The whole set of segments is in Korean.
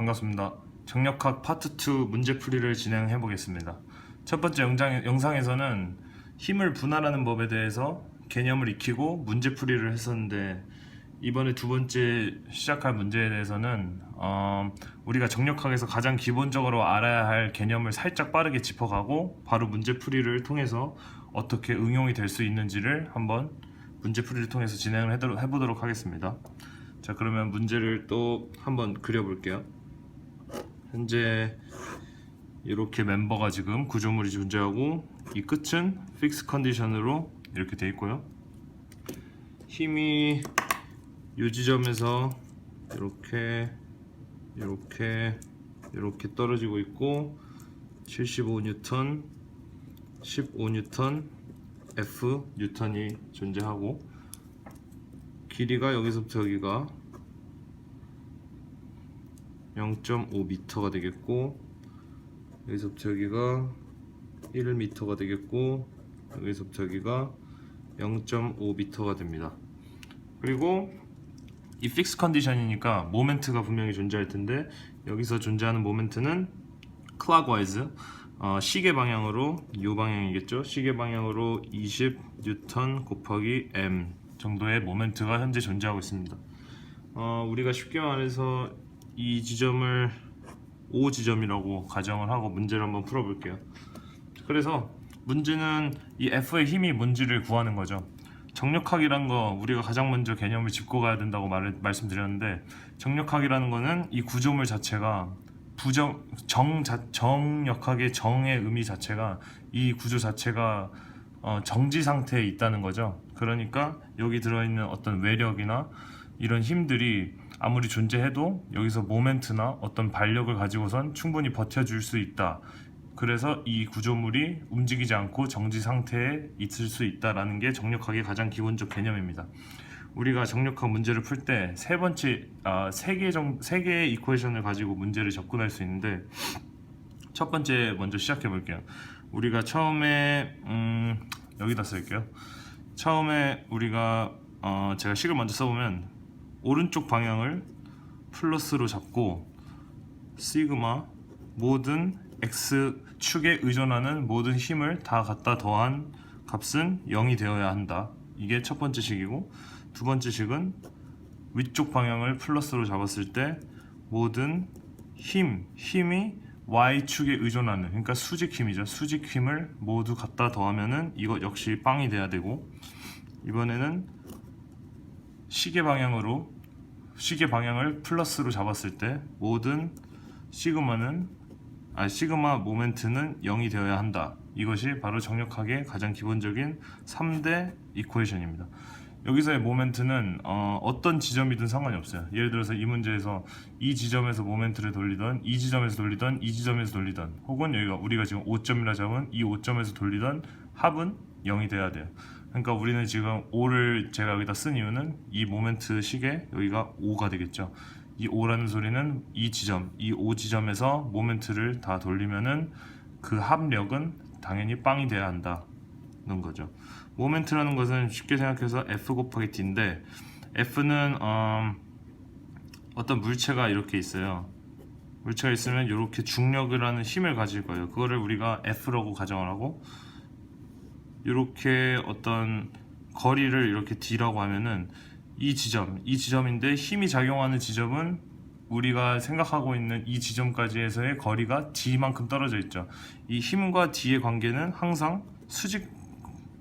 반갑습니다. 정력학 파트 2 문제풀이를 진행해 보겠습니다. 첫 번째 영장, 영상 에서는 힘을 분할하는 법에 대해서 개념을 익히고 문제풀이를 했었는데 이번에 두 번째 시작할 문제에 대해서는 어, 우리가 정력학에서 가장 기본적으로 알아야 할 개념을 살짝 빠르게 짚어가고 바로 문제풀이를 통해서 어떻게 응용이 될 수 있는지를 한번 문제풀이를 통해서 진행을 해보도록 하겠습니다. 자 그러면 문제를 또 한번 그려볼게요. 현재 이렇게 멤버가 지금 구조물이 존재하고 이 끝은 픽스 컨디션으로 이렇게 돼 있고요. 힘이 이 지점에서 이렇게 이렇게 이렇게 떨어지고 있고 75뉴턴 15뉴턴 F 뉴턴이 존재하고 길이가 여기서부터 여기가 0.5m가 되겠고 여기서부터 여기가 1m가 되겠고 여기서부터 여기가 0.5m가 됩니다. 그리고 이 픽스 컨디션이니까 모멘트가 분명히 존재할 텐데 여기서 존재하는 모멘트는 클락와이즈 어, 시계 방향으로 이 방향이겠죠. 시계 방향으로 20 뉴턴 곱하기 m 정도의 모멘트가 현재 존재하고 있습니다. 어, 우리가 쉽게 말해서 이 지점을 O 지점이라고 가정을 하고 문제를 한번 풀어볼게요. 그래서 문제는 이 F의 힘이 뭔지를 구하는 거죠. 정력학이란 거 우리가 가장 먼저 개념을 짚고 가야 된다고 말, 말씀드렸는데 정력학이라는 거는 이 구조물 자체가 부정 정 자, 정역학의 정의 의미 자체가 이 구조 자체가 어, 정지 상태에 있다는 거죠. 그러니까 여기 들어있는 어떤 외력이나 이런 힘들이 아무리 존재해도 여기서 모멘트나 어떤 반력을 가지고선 충분히 버텨줄 수 있다. 그래서 이 구조물이 움직이지 않고 정지 상태에 있을 수 있다라는 게 정력학의 가장 기본적 개념입니다. 우리가 정력학 문제를 풀 때 세 번째 아, 세개 정, 세 개의 이퀘이션을 가지고 문제를 접근할 수 있는데 첫 번째 먼저 시작해 볼게요. 우리가 처음에 음, 여기다 쓸게요. 처음에 우리가 어, 제가 식을 먼저 써보면 오른쪽 방향을 플러스로 잡고 시그마 모든 x 축에 의존하는 모든 힘을 다 갖다 더한 값은 0이 되어야 한다. 이게 첫 번째 식이고 두 번째 식은 위쪽 방향을 플러스로 잡았을 때 모든 힘, 힘이 y축에 의존하는 그러니까 수직 힘이죠. 수직 힘을 모두 갖다 더하면은 이거 역시 빵이 돼야 되고 이번에는 시계 방향으로 시계 방향을 플러스로 잡았을 때 모든 시그마는 아 시그마 모멘트는 0이 되어야 한다. 이것이 바로 정력학의 가장 기본적인 3대 이퀘이션입니다. 여기서의 모멘트는 어, 떤 지점이든 상관이 없어요. 예를 들어서 이 문제에서 이 지점에서 모멘트를 돌리던 이 지점에서 돌리던 이 지점에서 돌리던 혹은 여기가 우리가 지금 5점이라 잡은 이 5점에서 돌리던 합은 0이 돼야 돼요. 그러니까 우리는 지금 5를 제가 여기다 쓴 이유는 이 모멘트 식에 여기가 5가 되겠죠. 이 5라는 소리는 이 지점, 이 5 지점에서 모멘트를 다 돌리면은 그 합력은 당연히 빵이 돼야 한다는 거죠. 모멘트라는 것은 쉽게 생각해서 F 곱하기 D인데 F는 음, 어떤 물체가 이렇게 있어요. 물체가 있으면 이렇게 중력이라는 힘을 가질 거예요. 그거를 우리가 F라고 가정을 하고 이렇게 어떤 거리를 이렇게 D라고 하면은 이 지점, 이 지점인데 힘이 작용하는 지점은 우리가 생각하고 있는 이 지점까지에서의 거리가 D만큼 떨어져 있죠. 이 힘과 D의 관계는 항상 수직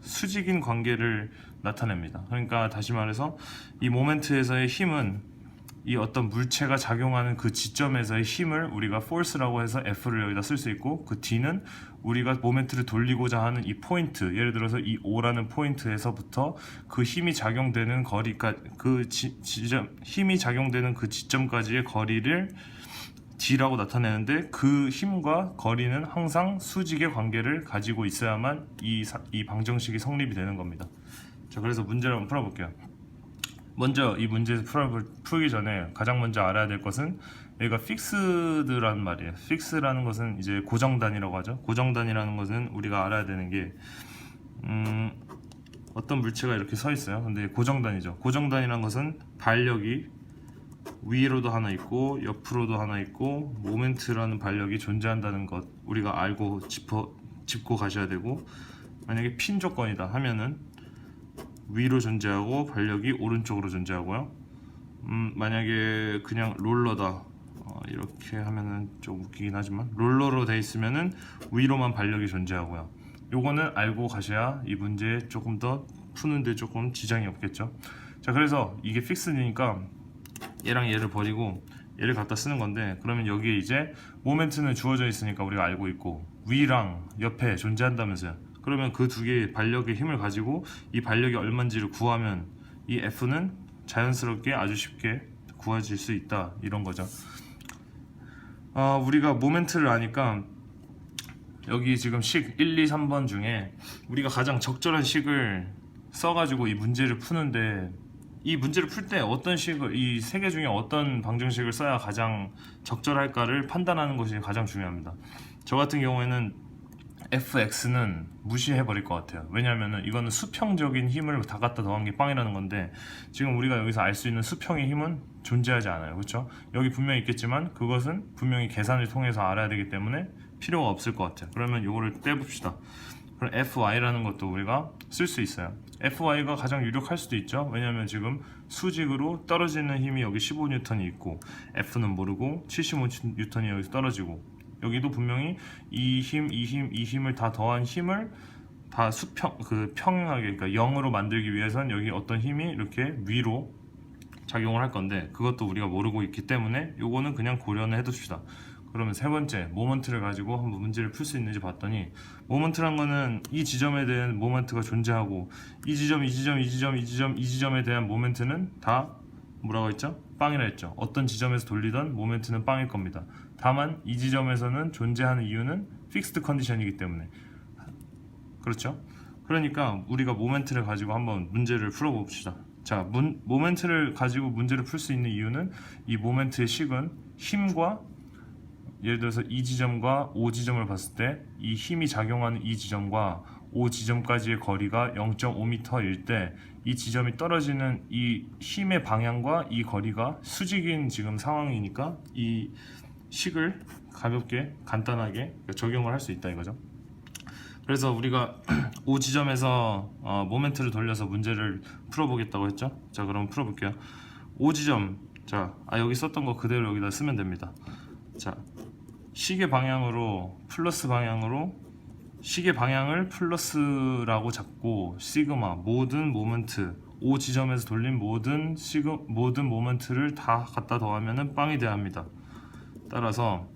수직인 관계를 나타냅니다. 그러니까 다시 말해서 이 모멘트에서의 힘은 이 어떤 물체가 작용하는 그 지점에서의 힘을 우리가 force라고 해서 F를 여기다 쓸 수 있고 그 D는 우리가 모멘트를 돌리고자 하는 이 포인트 예를 들어서 이 O라는 포인트에서부터 그 힘이 작용되는 거리까 그 지, 지점 힘이 작용되는 그 지점까지의 거리를 D라고 나타내는데 그 힘과 거리는 항상 수직의 관계를 가지고 있어야만 이, 사- 이 방정식이 성립이 되는 겁니다. 자 그래서 문제를 한번 풀어볼게요. 먼저 이 문제 풀어 풀기 전에 가장 먼저 알아야 될 것은 여기가 픽스드라는 말이에요. 픽스라는 것은 이제 고정단이라고 하죠. 고정단이라는 것은 우리가 알아야 되는 게 음, 어떤 물체가 이렇게 서 있어요. 근데 고정단이죠. 고정단이라는 것은 반력이 위로도 하나 있고 옆으로도 하나 있고 모멘트라는 반력이 존재한다는 것 우리가 알고 짚어 짚고 가셔야 되고 만약에 핀 조건이다 하면은 위로 존재하고 반력이 오른쪽으로 존재하고요. 음, 만약에 그냥 롤러다 어, 이렇게 하면은 좀 웃기긴 하지만 롤러로 돼 있으면은 위로만 반력이 존재하고요. 요거는 알고 가셔야 이 문제 조금 더 푸는데 조금 지장이 없겠죠. 자 그래서 이게 픽스니까 얘랑 얘를 버리고 얘를 갖다 쓰는 건데 그러면 여기에 이제 모멘트는 주어져 있으니까 우리가 알고 있고 위랑 옆에 존재한다면서요. 그러면 그 두 개의 반력의 힘을 가지고 이 반력이 얼마인지를 구하면 이 F는 자연스럽게 아주 쉽게 구해질 수 있다 이런 거죠. 아 우리가 모멘트를 아니까 여기 지금 식 1, 2, 3번 중에 우리가 가장 적절한 식을 써가지고 이 문제를 푸는데 이 문제를 풀 때 어떤 식을 이 세 개 중에 어떤 방정식을 써야 가장 적절할까를 판단하는 것이 가장 중요합니다. 저 같은 경우에는 fx는 무시해 버릴 것 같아요. 왜냐하면 이거는 수평적인 힘을 다 갖다 더한 게 빵이라는 건데 지금 우리가 여기서 알 수 있는 수평의 힘은 존재하지 않아요. 그렇죠? 여기 분명히 있겠지만 그것은 분명히 계산을 통해서 알아야 되기 때문에 필요가 없을 것 같아요. 그러면 이거를 떼봅시다. 그럼 fy라는 것도 우리가 쓸 수 있어요. fy가 가장 유력할 수도 있죠. 왜냐하면 지금 수직으로 떨어지는 힘이 여기 15N이 있고 f는 모르고 75N이 여기서 떨어지고 여기도 분명히 이 힘, 이 힘, 이 힘을 다 더한 힘을 다 수평 그 평행하게 그러니까 0으로 만들기 위해선 여기 어떤 힘이 이렇게 위로 작용을 할 건데 그것도 우리가 모르고 있기 때문에 요거는 그냥 고려는 해둡시다. 그러면 세 번째 모먼트를 가지고 한번 문제를 풀 수 있는지 봤더니 모먼트란 거는 이 지점에 대한 모먼트가 존재하고 이 지점, 이 지점, 이 지점, 이 지점, 이 지점에 대한 모멘트는 다 뭐라고 했죠? 빵이라 했죠. 어떤 지점에서 돌리던 모멘트는 빵일 겁니다. 다만 이 지점에서는 존재하는 이유는 픽스드 컨디션이기 때문에 그렇죠? 그러니까 우리가 모멘트를 가지고 한번 문제를 풀어봅시다. 자, 문, 모멘트를 가지고 문제를 풀 수 있는 이유는 이 모멘트의 식은 힘과 예를 들어서 이 지점과 O 지점을 봤을 때 이 힘이 작용하는 이 지점과 O 지점까지의 거리가 0.5m일 때 이 지점이 떨어지는 이 힘의 방향과 이 거리가 수직인 지금 상황이니까 이 식을 가볍게 간단하게 적용을 할 수 있다 이거죠. 그래서 우리가 O 지점에서 어, 모멘트를 돌려서 문제를 풀어보겠다고 했죠. 자, 그럼 풀어볼게요. O 지점, 자, 아 여기 썼던 거 그대로 여기다 쓰면 됩니다. 자, 시계 방향으로 플러스 방향으로 시계 방향을 플러스라고 잡고 시그마 모든 모멘트 O 지점에서 돌린 모든 시그 모든 모멘트를 다 갖다 더하면은 빵이 돼야 합니다. 따라서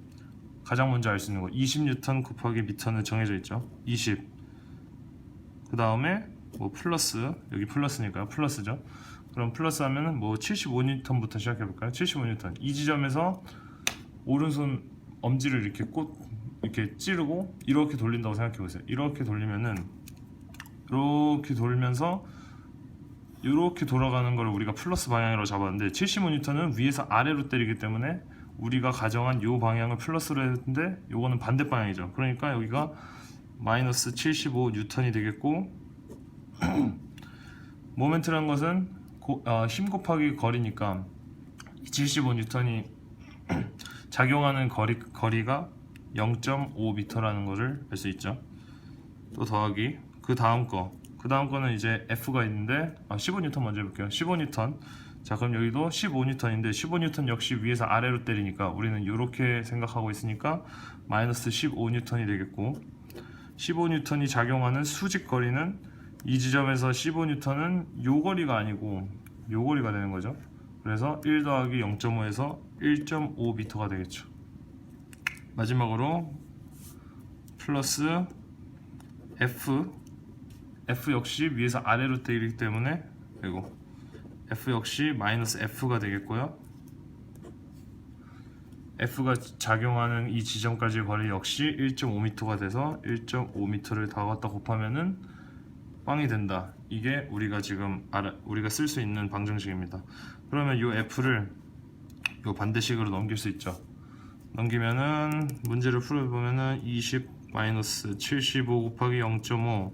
가장 먼저 알 수 있는 거 20뉴턴 곱하기 미터는 정해져 있죠. 20. 그 다음에 뭐 플러스 여기 플러스니까요. 플러스죠. 그럼 플러스 하면은 뭐 75뉴턴부터 시작해 볼까요? 75뉴턴. 이 지점에서 오른손 엄지를 이렇게 꽂 이렇게 찌르고 이렇게 돌린다고 생각해 보세요. 이렇게 돌리면은 이렇게 돌면서 이렇게 돌아가는 걸 우리가 플러스 방향으로 잡았는데 75뉴턴은 위에서 아래로 때리기 때문에 우리가 가정한 이 방향을 플러스로 했는데 이거는 반대 방향이죠. 그러니까 여기가 마이너스 75 뉴턴이 되겠고 모멘트라는 것은 고- 어, 힘 곱하기 거리니까 75 뉴턴이 작용하는 거리 거리가 0.5m라는 것을 알 수 있죠. 또 더하기 그 다음 거. 그 다음 거는 이제 F가 있는데 아, 15뉴턴 먼저 해볼게요. 15뉴턴. 자 그럼 여기도 15뉴턴인데 15뉴턴 역시 위에서 아래로 때리니까 우리는 이렇게 생각하고 있으니까 마이너스 15뉴턴이 되겠고 15뉴턴이 작용하는 수직 거리는 이 지점에서 15뉴턴은 요 거리가 아니고 요 거리가 되는 거죠. 그래서 1 더하기 0.5에서 1.5m가 되겠죠. 마지막으로 플러스 F F 역시 위에서 아래로 때리기 때문에 그리고 F 역시 마이너스 F가 되겠고요. F가 작용하는 이 지점까지의 거리 역시 1.5m가 돼서 1.5m를 다 갖다 곱하면은 빵이 된다. 이게 우리가 지금 알아, 우리가 쓸 수 있는 방정식입니다. 그러면 이 F를 이 반대식으로 넘길 수 있죠. 넘기면은 문제를 풀어보면은 20 마이너스 75 곱하기 0.5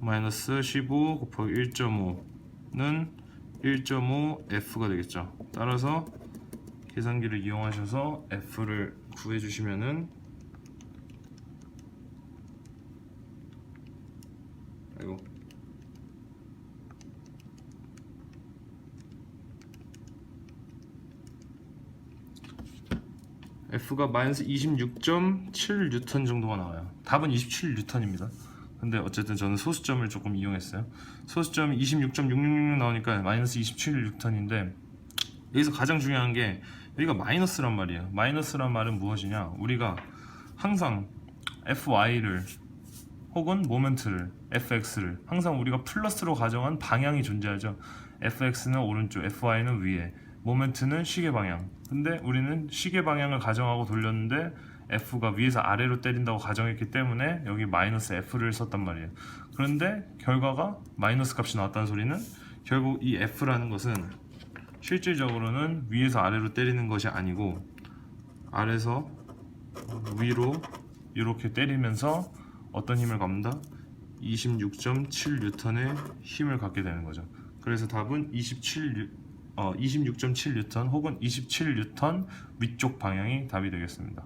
마이너스 15 곱하기 1.5는 1.5 F가 되겠죠. 따라서 계산기를 이용하셔서 F를 구해 주시면은 아이고 F가 마이너스 26.7 뉴턴 정도가 나와요. 답은 27 뉴턴입니다. 근데 어쨌든 저는 소수점을 조금 이용했어요. 소수점이 26.666 나오니까 마이너스 27 뉴턴인데 여기서 가장 중요한 게 여기가 마이너스란 말이에요. 마이너스란 말은 무엇이냐? 우리가 항상 fy를 혹은 모멘트를 fx를 항상 우리가 플러스로 가정한 방향이 존재하죠. fx는 오른쪽, fy는 위에, 모멘트는 시계 방향. 근데 우리는 시계 방향을 가정하고 돌렸는데 f가 위에서 아래로 때린다고 가정했기 때문에 여기 마이너스 f를 썼단 말이에요. 그런데 결과가 마이너스 값이 나왔다는 소리는 결국 이 f라는 것은 실질적으로는 위에서 아래로 때리는 것이 아니고 아래서 위로 이렇게 때리면서 어떤 힘을 갖는다? 26.7 뉴턴의 힘을 갖게 되는 거죠. 그래서 답은 27 뉴, 어, 26.7 뉴턴 혹은 27 뉴턴 위쪽 방향이 답이 되겠습니다.